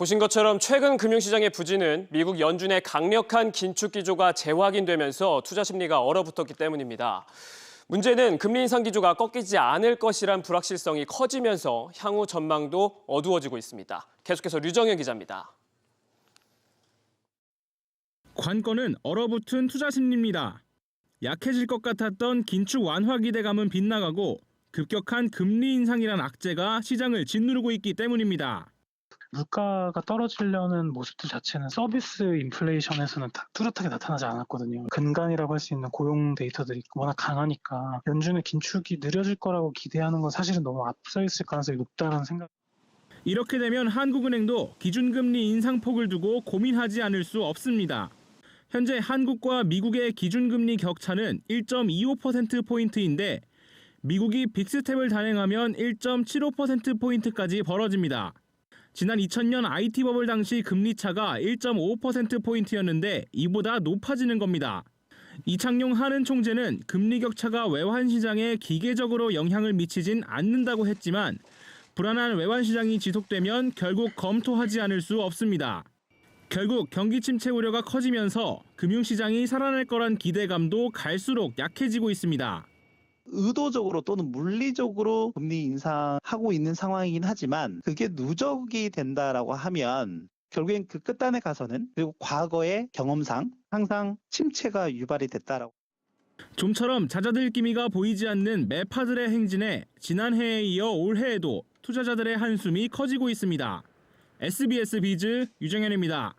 보신 것처럼 최근 금융시장의 부진은 미국 연준의 강력한 긴축 기조가 재확인되면서 투자 심리가 얼어붙었기 때문입니다. 문제는 금리 인상 기조가 꺾이지 않을 것이란 불확실성이 커지면서 향후 전망도 어두워지고 있습니다. 계속해서 류정현 기자입니다. 관건은 얼어붙은 투자 심리입니다. 약해질 것 같았던 긴축 완화 기대감은 빗나가고 급격한 금리 인상이란 악재가 시장을 짓누르고 있기 때문입니다. 물가가 떨어지려는 모습들 자체는 서비스 인플레이션에서는 다 뚜렷하게 나타나지 않았거든요. 근간이라고 할 수 있는 고용 데이터들이 워낙 강하니까 연준의 긴축이 느려질 거라고 기대하는 건 사실은 너무 앞서 있을 가능성이 높다는 생각. 이렇게 되면 한국은행도 기준금리 인상폭을 두고 고민하지 않을 수 없습니다. 현재 한국과 미국의 기준금리 격차는 1.25%포인트인데 미국이 빅스텝을 단행하면 1.75%포인트까지 벌어집니다. 지난 2000년 IT 버블 당시 금리 차가 1.5%포인트였는데 이보다 높아지는 겁니다. 이창용 한은 총재는 금리 격차가 외환 시장에 기계적으로 영향을 미치진 않는다고 했지만 불안한 외환 시장이 지속되면 결국 검토하지 않을 수 없습니다. 결국 경기 침체 우려가 커지면서 금융시장이 살아날 거란 기대감도 갈수록 약해지고 있습니다. 의도적으로 또는 물리적으로 금리 인상하고 있는 상황이긴 하지만 그게 누적이 된다라고 하면 결국엔 그 끝단에 가서는 그리고 과거의 경험상 항상 침체가 유발이 됐다라고 좀처럼 잦아들 기미가 보이지 않는 매파들의 행진에 지난해에 이어 올해에도 투자자들의 한숨이 커지고 있습니다. SBS 비즈 유정현입니다.